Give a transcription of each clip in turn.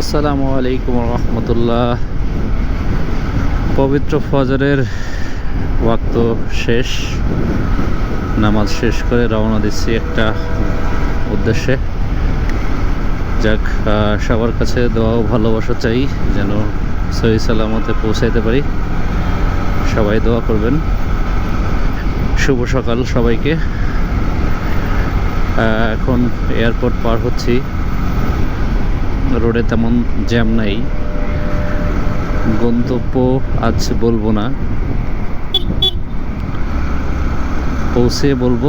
আসসালামু আলাইকুম রহমতুল্লাহ। পবিত্র ফজরের ওয়াক্ত শেষ, নামাজ শেষ করে রওনা দিচ্ছি একটা উদ্দেশ্যে। যাক সবার কাছে দোয়াও ভালোবাসা চাই যেন সহি সালামতে পৌঁছাইতে পারি। সবাই দোয়া করবেন। শুভ সকাল সবাইকে। এখন এয়ারপোর্ট পার হচ্ছি। রোডে তেমন জ্যাম নাই। গন্তব্য আজ বলব না। পৌঁছে বলব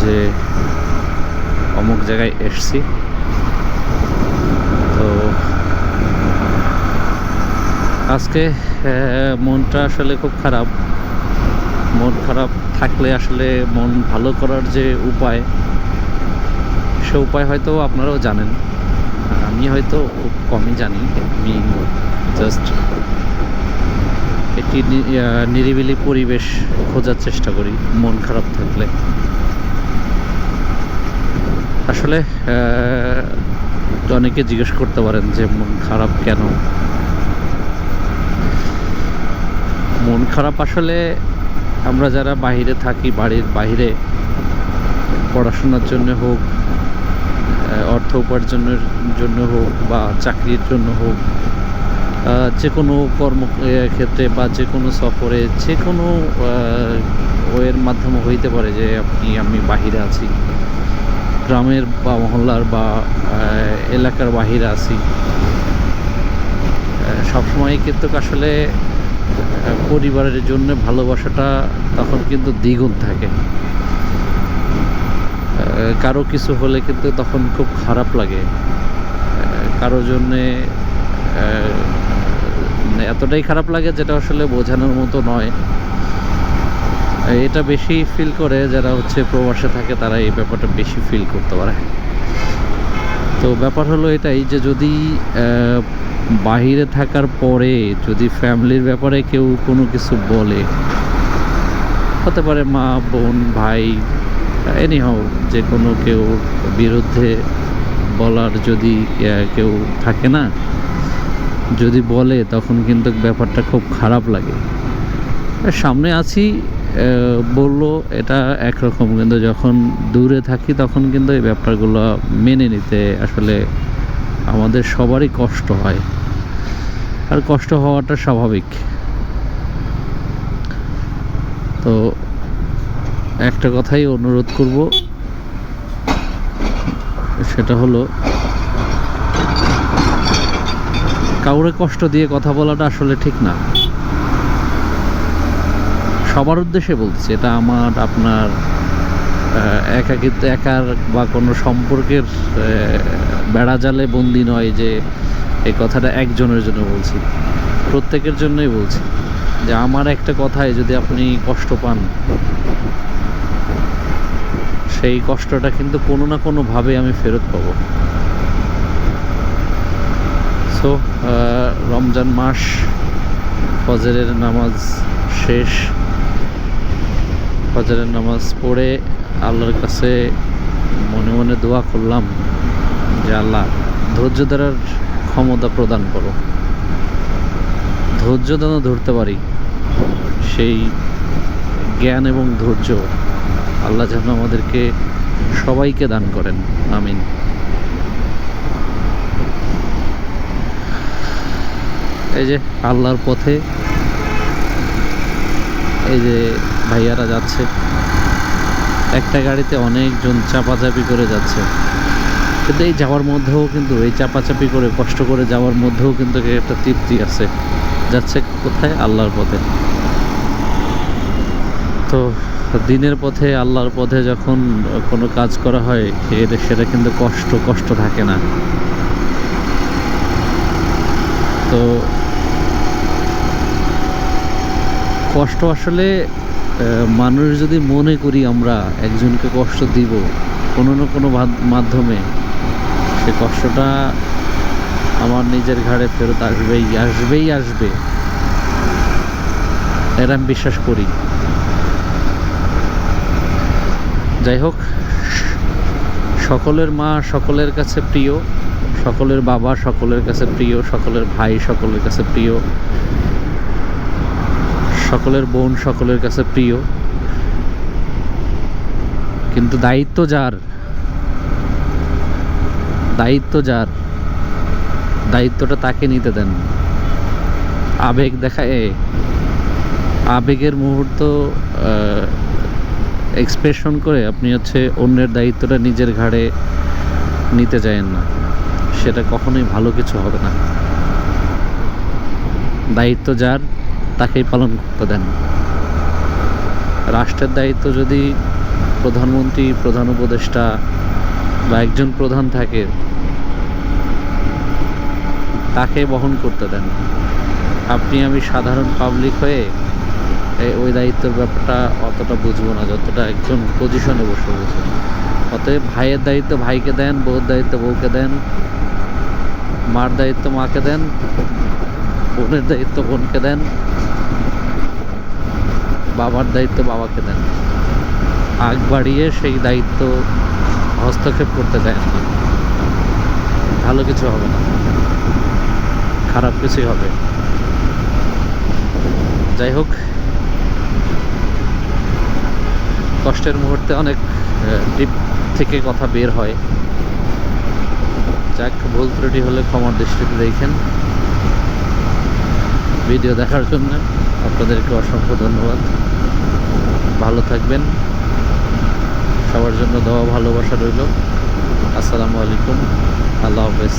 যে অমুক জায়গায় এসছি। তো আজকে মনটা আসলে খুব খারাপ। মন খারাপ থাকলে আসলে মন ভালো করার যে উপায়, সে উপায় হয়তো আপনারাও জানেন। আমি হয়তো খুব কমই জানি। আমি জাস্ট একটি নিরিবিলি পরিবেশ খোঁজার চেষ্টা করি, মন খারাপ থাকলে। আসলে অনেকে জিজ্ঞেস করতে পারেন যে মন খারাপ কেন? মন খারাপ আসলে আমরা যারা বাইরে থাকি, বাড়ির বাইরে, পড়াশোনার জন্য হোক অর্থ উপার্জনের জন্য হোক বা চাকরির জন্য হোক যে কোনো কর্ম ক্ষেত্রে বা যে কোনো সফরে, যে কোনো ওয়ের মাধ্যমে হইতে পারে যে আপনি, আমি বাহিরে আছি, গ্রামের বা মহল্লার বা এলাকার বাহিরে আছি। সবসময় কিন্তু আসলে পরিবারের জন্য ভালোবাসাটা তখন কিন্তু দ্বিগুণ থাকে। কারও কিছু হলে কিন্তু তখন খুব খারাপ লাগে। কারও জন্যে মানে এতটাই খারাপ লাগে যেটা আসলে বোঝানোর মতো নয়। এটা বেশি ফিল করে যারা হচ্ছে প্রবাসে থাকে, তারা এই ব্যাপারটা বেশি ফিল করতে পারে। তো ব্যাপার হলো এটাই যে যদি বাহিরে থাকার পরে যদি ফ্যামিলির ব্যাপারে কেউ কোনো কিছু বলে, হতে পারে মা, বোন, ভাই এনি হাও যে কোনো কেউ বিরুদ্ধে বলার যদি কেউ থাকে না, যদি বলে, তখন কিন্তু ব্যাপারটা খুব খারাপ লাগে। সামনে আছি বলল, এটা একরকম, কিন্তু যখন দূরে থাকি, তখন কিন্তু এই ব্যাপারগুলো মেনে নিতে আসলে আমাদের সবারই কষ্ট হয়। আর কষ্ট হওয়াটা স্বাভাবিক। তো একটা কথাই অনুরোধ করব। সেটা হলো, কাউরে কষ্ট দিয়ে কথা বলাটা আসলে ঠিক না। সবার উদ্দেশ্যে বলছি এটা আমার, আপনার একাকিত্ব, একার বা কোনো সম্পর্কের বেড়া জালে বন্দি নয় যে এই কথাটা একজনের জন্য বলছি। প্রত্যেকের জন্যই বলছি যে আমার একটা কথায় যদি আপনি কষ্ট পান সেই কষ্টটা কিন্তু কোনো না কোনোভাবে আমি ফেরত পাবো। সো রমজান মাস, ফজরের নামাজ শেষ। ফজরের নামাজ পড়ে আল্লাহর কাছে মনে মনে দোয়া করলাম যে, আল্লাহ, ধৈর্য ধরার ক্ষমতা প্রদান করো। ধৈর্য যেন ধরতে পারি, সেই জ্ঞান এবং ধৈর্য আল্লাহ যেন আমাদেরকে সবাইকে দান করেন। আমিন। এই যে আল্লাহর পথে এই যে ভাইয়ারা যাচ্ছে, একটা গাড়িতে অনেকজন চাপাচাপি করে যাচ্ছে। কিন্তু এই যাওয়ার মধ্যেও কিন্তু, এই চাপাচাপি করে, কষ্ট করে যাওয়ার মধ্যেও কিন্তু একটা তৃপ্তি আছে। যাচ্ছে কোথায়? আল্লাহর পথে। তো দিনের পথে, আল্লাহর পথে যখন কোনো কাজ করা হয় এটা সেটা কিন্তু কষ্ট কষ্ট থাকে না। তো কষ্ট আসলে মানুষ যদি মনে করি আমরা একজনকে কষ্ট দিব, কোনো না কোনো মাধ্যমে, সে কষ্টটা আমার নিজের ঘাড়ে ফেরত আসবেই আসবেই, আসবে। এটা আমি বিশ্বাস করি। যাই হোক, সকলের মা সকলের কাছে প্রিয়, সকলের বাবা সকলের কাছে প্রিয়, সকলের ভাই সকলের কাছে প্রিয়, সকলের বোন সকলের কাছে প্রিয়। কিন্তু দায়িত্ব যার? দায়িত্ব যার? দায়িত্বটা তাকে নিতে দেন। আবেগ দেখায় আবেগের মুহূর্ত এক্সপ্রেশন করে আপনি হচ্ছে অন্যের দায়িত্বটা নিজের ঘাড়ে নিতে চায়েন না। সেটা কখনোই ভালো কিছু হবে না। দায়িত্ব যার, তাকেই পালন করতে দেন। রাষ্ট্রের দায়িত্ব যদি প্রধানমন্ত্রী, প্রধান উপদেষ্টা বা একজন প্রধান থাকে, তাকে বহন করতে দেন। আপনি আমি সাধারণ পাবলিক হয়ে ওই দায়িত্বের ব্যাপারটা অতটা বুঝব না, যতটা একজন পজিশনে বসে বুঝব অতএব ভাইয়ের দায়িত্ব ভাইকে দেন, বউর দায়িত্ব বউকে দেন, মার দায়িত্ব মাকে দেন, বোনের দায়িত্ব বোনকে দেন, বাবার দায়িত্ব বাবাকে দেন। আগ বাড়িয়ে সেই দায়িত্ব হস্তক্ষেপ করতে দেন ভালো কিছু হবে না। খারাপ কিছুই হবে। যাই হোক কষ্টের মুহূর্তে অনেক ডিপ থেকে কথা বের হয়। যাক, ভুল ত্রুটি হলে ক্ষমার দৃষ্টিতে দেখেন। ভিডিও দেখার জন্য আপনাদেরকে অসংখ্য ধন্যবাদ। ভালো থাকবেন। সবার জন্য দেওয়া ভালোবাসা রইল। আসসালামু আলাইকুম। আল্লাহ হাফেজ।